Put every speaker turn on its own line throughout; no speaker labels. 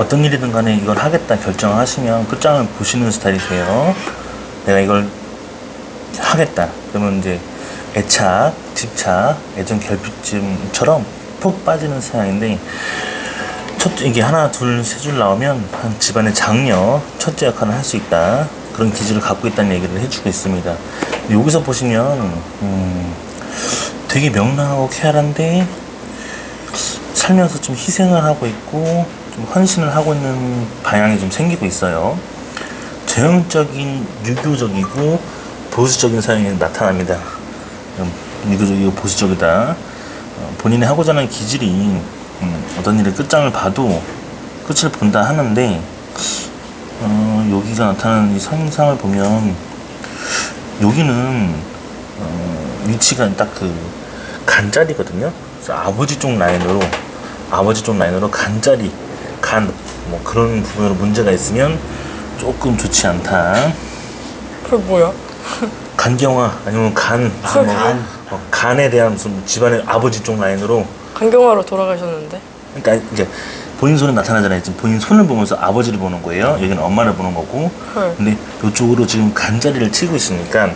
어떤 일이든 간에 이걸 하겠다 결정하시면 끝장을 보시는 스타일이세요. 내가 이걸 하겠다. 그러면 이제 애착, 집착, 애정 결핍증처럼 푹 빠지는 성향인데 첫 이게 하나, 둘, 세 줄 나오면 한 집안의 장녀, 첫째 역할을 할 수 있다. 그런 기질을 갖고 있다는 얘기를 해주고 있습니다. 여기서 보시면 음, 되게 명랑하고 쾌활한데 살면서 좀 희생을 하고 있고 좀 헌신을 하고 있는 방향이 좀 생기고 있어요. 전형적인 유교적이고 보수적인 사용이 나타납니다. 음, 유교적이고 보수적이다. 어, 본인이 하고자 하는 기질이 음, 어떤 일의 끝장을 봐도 끝을 본다 하는데 어, 여기가 나타나는 이 선상을 보면 여기는 어, 위치가 딱 그 간자리거든요. 그래서 아버지 쪽 라인으로 아버지 쪽 라인으로 간자리 간 뭐 그런 부분으로 문제가 있으면 조금 좋지 않다.
그게 뭐야?
간경화 아니면 간,
간.
간. 어, 간에 대한 무슨 집안의 아버지 쪽 라인으로
강경화로 돌아가셨는데?
그러니까 이제 본인 손에 나타나잖아요. 지금 본인 손을 보면서 아버지를 보는 거예요. 여기는 엄마를 보는 거고.
헐.
근데 이쪽으로 지금 간자리를 치고 있으니까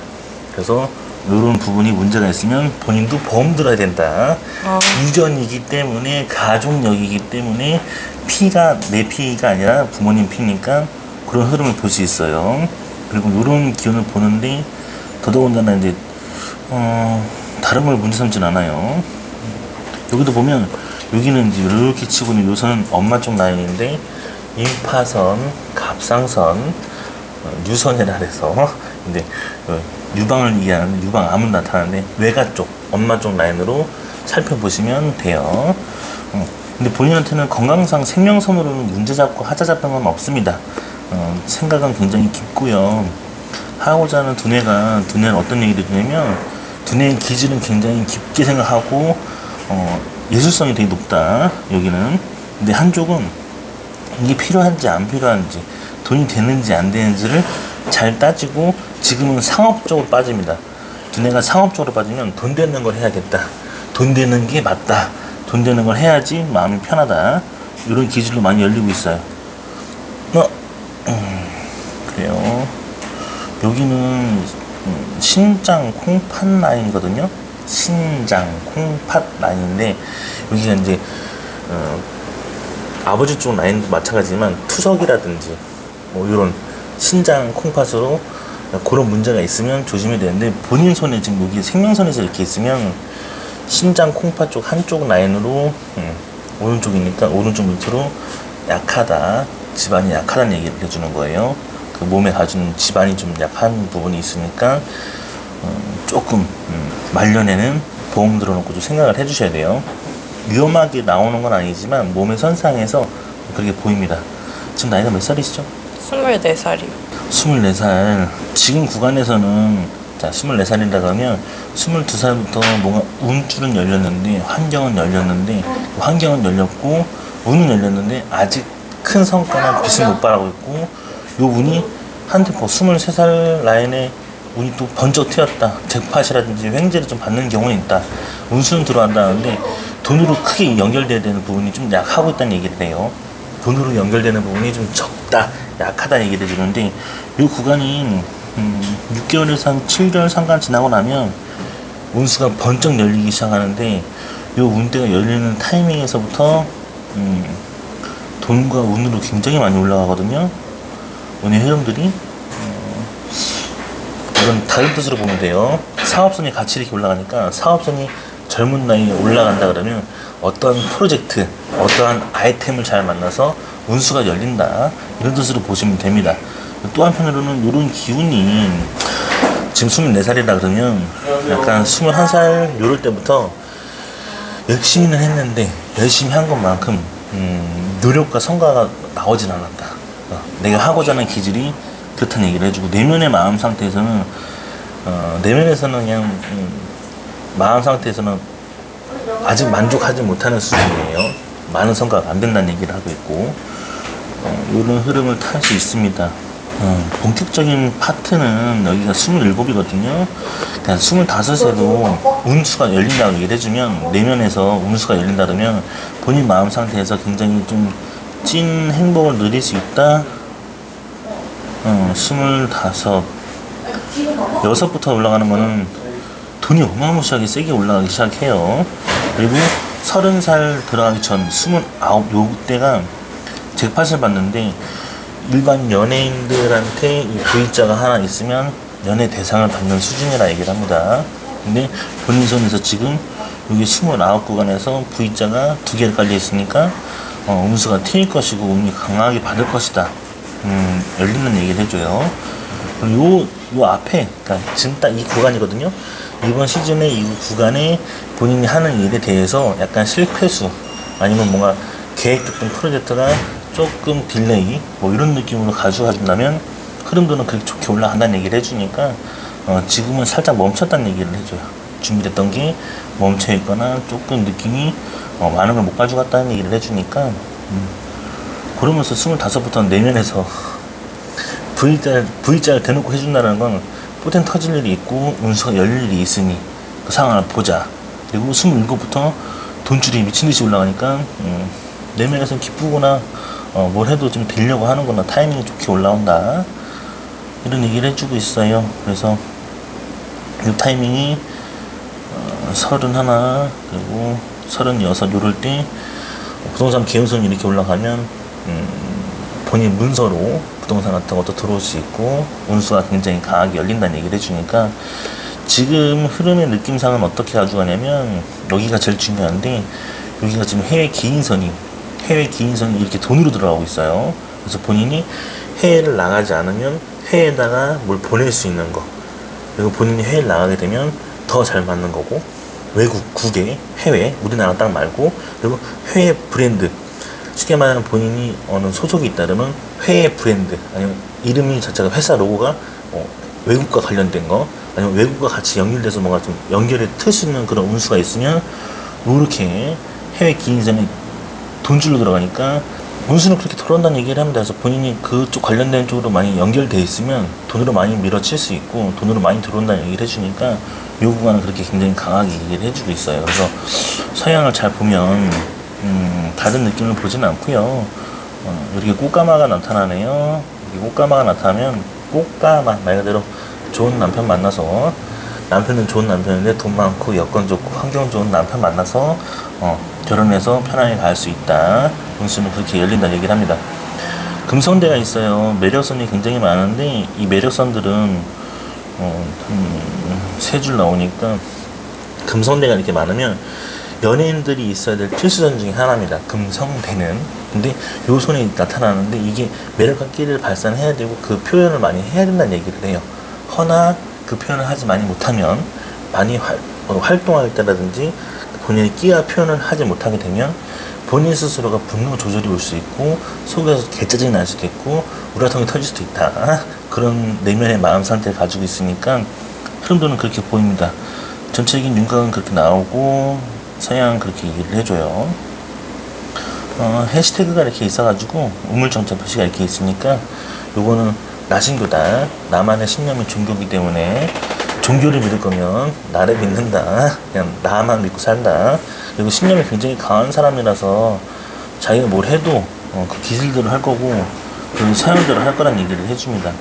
그래서 이런 부분이 문제가 있으면 본인도 보험 들어야 된다.
아.
유전이기 때문에 가족력이기 때문에 피가 내 피가 아니라 부모님 피니까 그런 흐름을 볼 수 있어요. 그리고 이런 기운을 보는데 더더군다나 이제 어, 다른 걸 문제 삼진 않아요. 여기도 보면 여기는 이제 이렇게 치고 있는 요선은 엄마 쪽 라인인데 임파선, 갑상선, 어, 유선이라 해서 근데 어, 유방을 이해하는 유방 암은 나타나는데 외가 쪽, 엄마 쪽 라인으로 살펴보시면 돼요. 어, 근데 본인한테는 건강상 생명선으로는 문제 잡고 하자 잡는 건 없습니다. 어, 생각은 굉장히 깊고요. 하고자 하는 두뇌가 두뇌는 어떤 얘기를 주냐면 두뇌의 기질은 굉장히 깊게 생각하고 어, 예술성이 되게 높다 여기는 근데 한쪽은 이게 필요한지 안 필요한지 돈이 되는지 안 되는지를 잘 따지고 지금은 상업적으로 빠집니다 두뇌가 상업적으로 빠지면 돈 되는 걸 해야겠다 돈 되는 게 맞다 돈 되는 걸 해야지 마음이 편하다. 이런 기질로 많이 열리고 있어요. 어, 음, 그래요. 여기는 음, 신장 콩팥 라인이거든요. 신장 콩팥 라인인데 여기가 이제 어, 아버지 쪽 라인도 마찬가지지만 투석이라든지 뭐 이런 신장 콩팥으로 그런 문제가 있으면 조심해야 되는데 본인 손에 지금 여기 생명선에서 이렇게 있으면 신장 콩팥 쪽 한쪽 라인으로 음, 오른쪽이니까 오른쪽 밑으로 약하다 집안이 약하다는 얘기를 해주는 거예요. 그 몸에 가진 집안이 좀 약한 부분이 있으니까 음, 조금 음, 말년에는 보험 들어놓고 좀 생각을 해주셔야 돼요. 위험하게 나오는 건 아니지만 몸의 선상에서 그렇게 보입니다. 지금 나이가 몇 살이시죠?
24살이요.
24살. 지금 구간에서는 자, 24살이라 그러면 22살부터 뭔가 운줄은 열렸는데 환경은 열렸는데 그 환경은 열렸고 운은 열렸는데 아직 큰 성과나 빛을 못 발하고 있고 요 운이 한테포 23살 라인에 운이 또 번쩍 튀었다. 잭팟이라든지 횡재를 좀 받는 경우는 있다. 운수는 들어간다는데 돈으로 크게 연결돼야 되는 부분이 좀 약하고 있다는 얘기를 해요. 돈으로 연결되는 부분이 좀 적다, 약하다 얘기를 해주는데 이 구간이 음, 6개월에서 한 7개월 상간 지나고 나면 운수가 번쩍 열리기 시작하는데 이 운대가 열리는 타이밍에서부터 음, 돈과 운으로 굉장히 많이 올라가거든요. 운의 흐름들이 어, 이건 다른 뜻으로 보면 돼요. 사업선이 같이 이렇게 올라가니까 사업선이 젊은 나이에 올라간다 그러면 어떤 프로젝트, 어떠한 아이템을 잘 만나서 운수가 열린다. 이런 뜻으로 보시면 됩니다. 또 한편으로는 이런 기운이 지금 24살이라 그러면 약간 21살 요럴 때부터 열심히는 했는데 열심히 한 것만큼 음, 노력과 성과가 나오진 않았다. 어, 내가 하고자 하는 기질이 그렇다는 얘기를 해주고 내면의 마음 상태에서는 어, 내면에서는 그냥 음, 마음 상태에서는 아직 만족하지 못하는 수준이에요. 많은 성과가 안 된다는 얘기를 하고 있고 어, 이런 흐름을 탈 수 있습니다. 어, 본격적인 파트는 여기가 27이거든요. 그냥 25에도 운수가 열린다고 얘기를 해주면 내면에서 운수가 열린다 그러면 본인 마음 상태에서 굉장히 좀 찐 행복을 누릴 수 있다. 어, 스물다섯, 여섯부터 올라가는 거는 돈이 어마무시하게 세게 올라가기 시작해요. 그리고 서른 살 들어가기 전 스물아홉 요때가 잭팟을 받는데 일반 연예인들한테 이 V자가 하나 있으면 연예 대상을 받는 수준이라 얘기를 합니다. 근데 본인 손에서 지금 여기 29 구간에서 V자가 두 개를 깔려 있으니까 어, 운수가 트일 것이고 운이 강하게 받을 것이다. 음, 열리는 얘기를 해줘요. 요, 요 앞에, 그러니까 지금 딱 이 구간이거든요. 이번 시즌에 이 구간에 본인이 하는 일에 대해서 약간 실패수 아니면 뭔가 계획했던 프로젝트가 조금 딜레이 뭐 이런 느낌으로 가져가 준다면 흐름도는 그렇게 좋게 올라간다는 얘기를 해주니까 어, 지금은 살짝 멈췄다는 얘기를 해줘요. 준비됐던 게 멈춰 있거나 조금 느낌이 어, 많은 걸 못 가져갔다는 얘기를 해주니까 음, 그러면서 25부터 내면에서 V자, V자를 대놓고 해준다는 건 포텐 터질 일이 있고 운수가 열릴 일이 있으니 그 상황을 보자. 그리고 27부터 돈줄이 미친 듯이 올라가니까 음, 내면에서 기쁘거나 어, 뭘 해도 좀 되려고 하는구나 타이밍이 좋게 올라온다. 이런 얘기를 해주고 있어요. 그래서 이 타이밍이 어, 31 그리고 36 요럴 때 부동산 개연성이 이렇게 올라가면 음, 본인 문서로 부동산 같은 것도 들어올 수 있고 운수가 굉장히 강하게 열린다는 얘기를 해주니까 지금 흐름의 느낌상은 어떻게 가져가냐면 여기가 제일 중요한데 여기가 지금 해외 기인선이 해외 기인선이 이렇게 돈으로 들어가고 있어요. 그래서 본인이 해외를 나가지 않으면 해외에다가 뭘 보낼 수 있는 거 그리고 본인이 해외를 나가게 되면 더 잘 맞는 거고 외국 국외 해외 우리나라 땅 말고 그리고 해외 브랜드 쉽게 말하면 본인이 어느 소속이 있다면 해외 브랜드 아니면 이름이 자체가 회사 로고가 어, 외국과 관련된 거 아니면 외국과 같이 연결돼서 뭔가 좀 연결에 틀수 있는 그런 운수가 있으면 이렇게 해외 기인선이 돈줄로 들어가니까 운수는 그렇게 들어온다는 얘기를 합니다. 그래서 본인이 그쪽 관련된 쪽으로 많이 연결돼 있으면 돈으로 많이 밀어칠 수 있고 돈으로 많이 들어온다는 얘기를 해주니까 이 구간은 그렇게 굉장히 강하게 얘기를 해주고 있어요. 그래서 서양을 잘 보면 음, 다른 느낌을 보지는 않고요. 어, 이렇게 꽃가마가 나타나네요. 꽃가마가 나타나면 꽃가마 말 그대로 좋은 남편 만나서 남편은 좋은 남편인데 돈 많고 여건 좋고 환경 좋은 남편 만나서 어, 결혼해서 편하게 갈수 있다. 운수는 그렇게 열린다는 얘기를 합니다. 금성대가 있어요. 매력선이 굉장히 많은데 이 매력선들은 어, 세줄 나오니까 금성대가 이렇게 많으면 연예인들이 있어야 될 필수전 중에 하나입니다. 금성대는. 근데 요 손이 나타나는데 이게 매력과 끼를 발산해야 되고 그 표현을 많이 해야 된다는 얘기를 해요. 허나 그 표현을 하지 많이 못하면 많이 활, 어, 활동할 때라든지 본인의 끼와 표현을 하지 못하게 되면 본인 스스로가 분노 조절이 올 수 있고 속에서 개짜증이 날 수도 있고 우라통이 터질 수도 있다. 그런 내면의 마음 상태를 가지고 있으니까 흐름도는 그렇게 보입니다. 전체적인 윤곽은 그렇게 나오고 서양 그렇게 얘기를 해줘요. 어, 해시태그가 이렇게 있어가지고 우물정자 표시가 이렇게 있으니까 요거는 나신교다. 나만의 신념이 종교이기 때문에 종교를 믿을 거면 나를 믿는다. 그냥 나만 믿고 산다. 그리고 신념이 굉장히 강한 사람이라서 자기가 뭘 해도 어, 그 기술대로 할 거고 그 사용대로 할 거란 얘기를 해줍니다.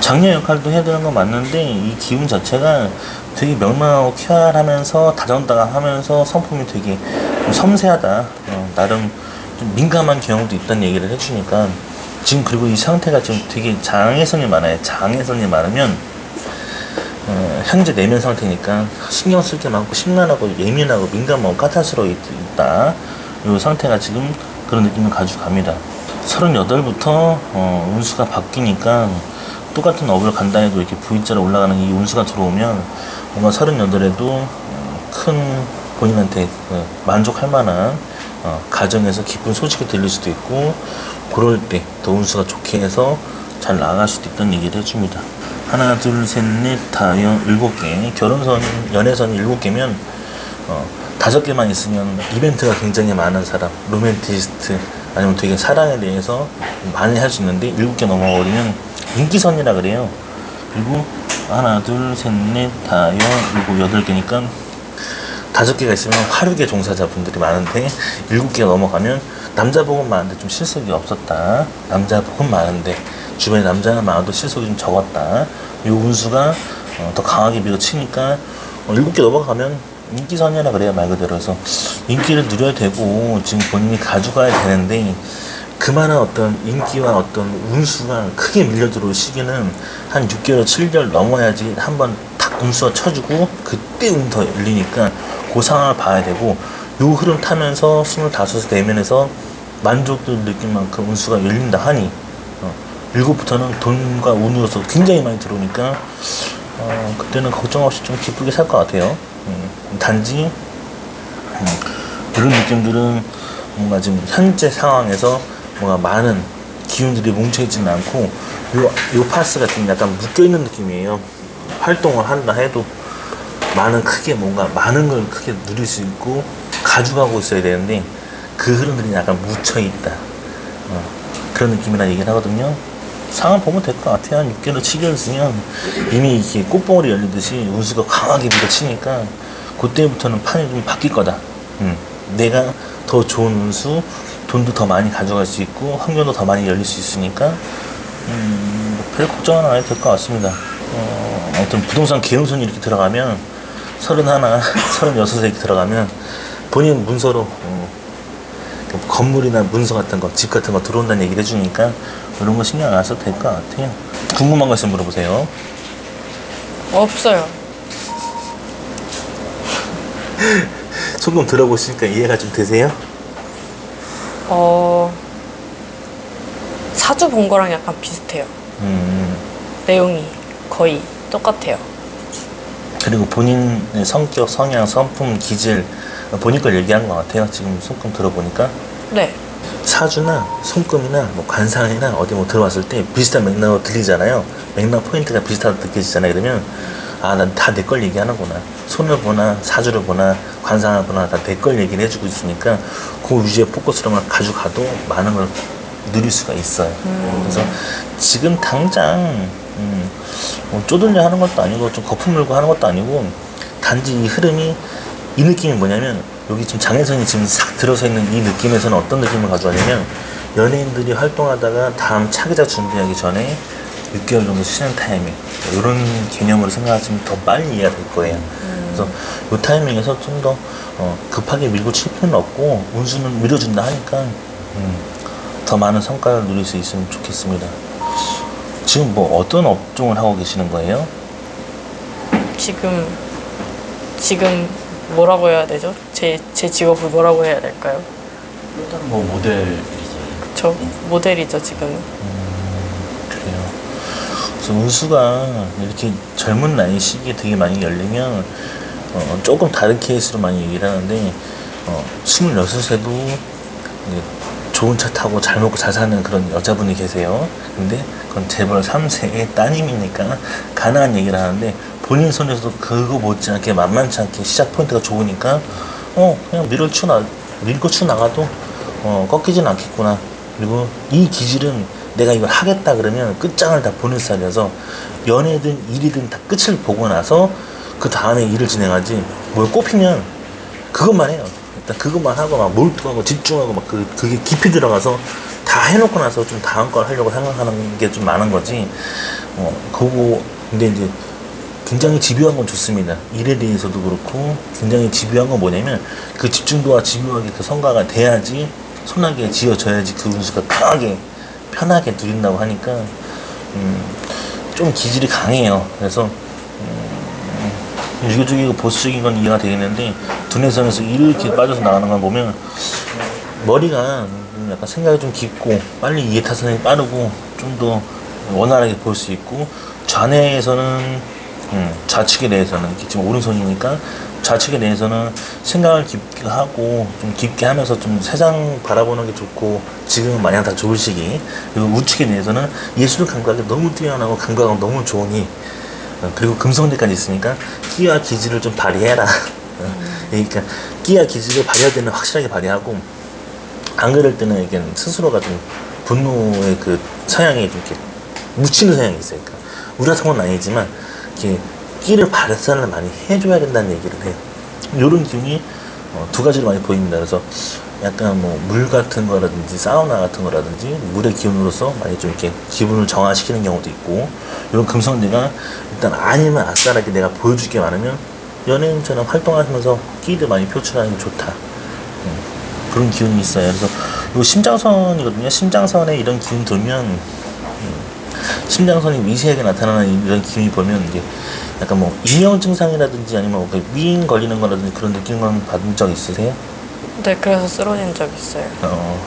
장녀 역할도 해야 되는 건 맞는데 이 기운 자체가 되게 명랑하고 쾌활하면서 다정다감하면서 성품이 되게 좀 섬세하다. 어, 나름 좀 민감한 경우도 있다는 얘기를 해주니까 지금 그리고 이 상태가 지금 되게 장애선이 많아요. 장애선이 많으면 어, 현재 내면 상태니까 신경 쓸 게 많고 심란하고 예민하고 민감하고 까탈스러워 있- 있다. 이 상태가 지금 그런 느낌을 가져갑니다. 38부터 어, 운수가 바뀌니까 똑같은 업을 간다 해도 이렇게 V자로 올라가는 이 운수가 들어오면 뭔가 38에도 큰 본인한테 어, 만족할 만한 어, 가정에서 기쁜 소식이 들릴 수도 있고 그럴 때 더 운수가 좋게 해서 잘 나아갈 수도 있다는 얘기를 해줍니다. 하나, 둘, 셋, 넷, 다, 여, 일곱 개. 결혼선, 연애선이 일곱 개면, 어, 다섯 개만 있으면 이벤트가 굉장히 많은 사람, 로맨티스트, 아니면 되게 사랑에 대해서 많이 할 수 있는데, 일곱 개 넘어버리면 인기선이라 그래요. 그리고 하나, 둘, 셋, 넷, 다, 여, 일곱, 여덟 개니까 다섯 개가 있으면 화류계 종사자분들이 많은데 일곱 개가 넘어가면 남자 복은 많은데 좀 실속이 없었다. 남자 복은 많은데 주변에 남자가 많아도 실속이 좀 적었다. 요 운수가 어, 더 강하게 밀어치니까 어, 일곱 개 넘어가면 인기선이라 그래요 말 그대로 해서 인기를 누려야 되고 지금 본인이 가져가야 되는데 그만한 어떤 인기와 어떤 운수가 크게 밀려 들어올 시기는 한 6개월, 7개월 넘어야지 한번 탁 운수가 쳐주고 그때 운더 열리니까 그 상황을 봐야 되고 요 흐름 타면서 25세 대면에서 만족도를 느낄 만큼 운수가 열린다 하니 어, 일곱부터는 돈과 운으로서 굉장히 많이 들어오니까 어, 그때는 걱정 없이 좀 기쁘게 살 것 같아요. 음, 단지 음, 이런 느낌들은 뭔가 지금 현재 상황에서 뭔가 많은 기운들이 뭉쳐있지는 않고 요, 요 파스가 좀 약간 묶여있는 느낌이에요. 활동을 한다 해도 많은 크게 뭔가 많은 걸 크게 누릴 수 있고 가져가고 있어야 되는데 그 흐름들이 약간 묻혀있다. 어, 그런 느낌이라 얘기를 하거든요. 상황 보면 될 것 같아요. 한 6개월, 7개월 있으면 이미 이게 꽃봉오리 열리듯이 운수가 강하게 밀어치니까 그때부터는 판이 좀 바뀔 거다. 음, 내가 더 좋은 운수, 돈도 더 많이 가져갈 수 있고 환경도 더 많이 열릴 수 있으니까 음, 뭐별 걱정은 안 해도 될 것 같습니다. 어, 아무튼 부동산 계용손이 이렇게 들어가면 서른 하나, 서른 여섯에 이렇게 들어가면 본인 문서로 어, 건물이나 문서 같은 거, 집 같은 거 들어온다는 얘기를 해주니까 이런 거 신경 안 써도 될 것 같아요. 궁금한 거 있으면 물어보세요.
없어요.
소금 들어보시니까 이해가 좀 되세요?
어 사주 본 거랑 약간 비슷해요.
음,
내용이 거의 똑같아요.
그리고 본인의 성격, 성향, 성품, 기질 걸 얘기한 것 같아요. 지금 손금 들어보니까
네.
사주나 손금이나 뭐 관상이나 어디 뭐 들어왔을 때 비슷한 맥락으로 들리잖아요. 맥락 포인트가 비슷하다 느껴지잖아요. 그러면 아, 난 다 내 걸 얘기하는구나. 손을 보나 사주를 보나 관상을 보나 다 내 걸 얘기를 해주고 있으니까 그 위주의 포커스로만 가져가도 많은 걸 누릴 수가 있어요. 그래서 지금 당장 음, 뭐 쪼들려 하는 것도 아니고 좀 거품 물고 하는 것도 아니고 단지 이 흐름이 이 느낌이 뭐냐면 여기 지금 장혜선이 지금 싹 들어서 있는 이 느낌에서는 어떤 느낌을 가져가냐면 연예인들이 활동하다가 다음 차기작 준비하기 전에 6개월 정도 쉬는 타이밍 이런 개념으로 생각하시면 더 빨리 이해가 될 거예요. 그래서 이 타이밍에서 좀더 어, 급하게 밀고 칠 필요는 없고 운수는 밀어준다 하니까 음, 더 많은 성과를 누릴 수 있으면 좋겠습니다. 지금 뭐 어떤 업종을 하고 계시는 거예요?
지금 지금 뭐라고 해야 되죠? 제 제 직업을 뭐라고 해야 될까요?
일단 뭐 모델이죠.
저 모델이죠 지금.
그래요. 그래서 운수가 이렇게 젊은 나이 시기에 되게 많이 열리면 어, 조금 다른 케이스로 많이 얘기를 하는데 어, 26에도 좋은 차 타고 잘 먹고 잘 사는 그런 여자분이 계세요. 근데 그건 재벌 3세의 따님이니까 가능한 얘기를 하는데 본인 손에서도 그거 못지않게 만만치 않게 시작 포인트가 좋으니까 어 그냥 밀어 쳐 나, 밀고 쳐 나가도 어, 꺾이진 않겠구나. 그리고 이 기질은 내가 이걸 하겠다 그러면 끝장을 다 보는 스타일이어서 연애든 일이든 다 끝을 보고 나서 그 다음에 일을 진행하지 뭘 꼽히면 그것만 해요. 일단 그것만 하고 막 몰두하고 집중하고 막 그, 그게 깊이 들어가서 다 해놓고 나서 좀 다음 걸 하려고 생각하는 게 좀 많은 거지. 어, 그거, 근데 이제 굉장히 집요한 건 좋습니다. 일에 대해서도 그렇고 굉장히 집요한 건 뭐냐면 그 집중도와 집요하게 그 성과가 돼야지 손하게 지어져야지 그 운수가 강하게 편하게 누린다고 하니까 음, 좀 기질이 강해요. 그래서 음, 유교적이고 보수적인 건 이해가 되겠는데 두뇌선에서 이렇게 빠져서 나가는 걸 보면 머리가 좀 약간 생각이 좀 깊고 빨리 이해 타선이 빠르고 좀 더 원활하게 볼 수 있고 좌뇌에서는 음, 좌측에 대해서는 지금 오른손이니까 좌측에 대해서는 생각을 깊게 하고 좀 깊게 하면서 좀 세상 바라보는 게 좋고 지금은 마냥 다 좋을 시기 그리고 우측에 대해서는 예술 감각이 너무 뛰어나고 감각은 너무 좋으니 어, 그리고 금성대까지 있으니까 끼와 기질을 좀 발휘해라 어, 그러니까 끼와 기질을 발휘할 때는 확실하게 발휘하고 안 그럴 때는 이게 스스로가 좀 분노의 그 성향이 좀 이렇게 묻히는 성향이. 그러니까 우리 같은 건 아니지만 이렇게 끼를 발산을 많이 해줘야 된다는 얘기를 해요. 이런 기운이 어, 두 가지로 많이 보입니다. 그래서 약간 뭐 물 같은 거라든지 사우나 같은 거라든지 물의 기운으로서 많이 좀 이렇게 기분을 정화시키는 경우도 있고 이런 금성대가 일단 아니면 아싸라게 내가 보여줄 게 많으면 연예인처럼 활동하시면서 끼를 많이 표출하는 게 좋다. 음, 그런 기운이 있어요. 그래서 이 심장선이거든요. 심장선에 이런 기운 돌면 음, 심장선이 미세하게 나타나는 이런 기운이 보면 이게 약간 뭐 이형 증상이라든지 아니면 뭐 위인 걸리는 거라든지 그런 느낌은 받은 적 있으세요?
네, 그래서 쓰러진 적 있어요.
어,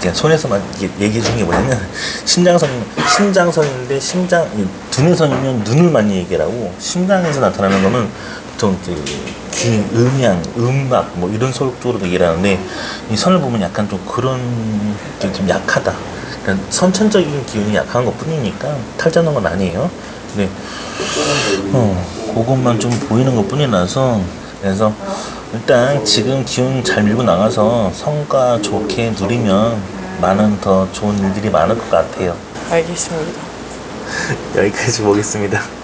그냥 손에서만 얘기해 주는 게 뭐냐면 심장선 심장선인데 심장 이 두뇌선이면 눈을 많이 얘기하고 심장에서 나타나는 거는 보통 그 귀, 음양, 음악 뭐 이런 속 쪽으로 얘기를 하는데 이 선을 보면 약간 좀 그런 게좀 약하다. 그러니까 선천적인 기운이 약한 것 뿐이니까 탈자는 건 아니에요. 근데 어, 그것만 좀 보이는 것 뿐이라서 그래서 일단 지금 기운 잘 밀고 나가서 성과 좋게 누리면 많은 더 좋은 일들이 많을 것 같아요.
알겠습니다.
여기까지 보겠습니다.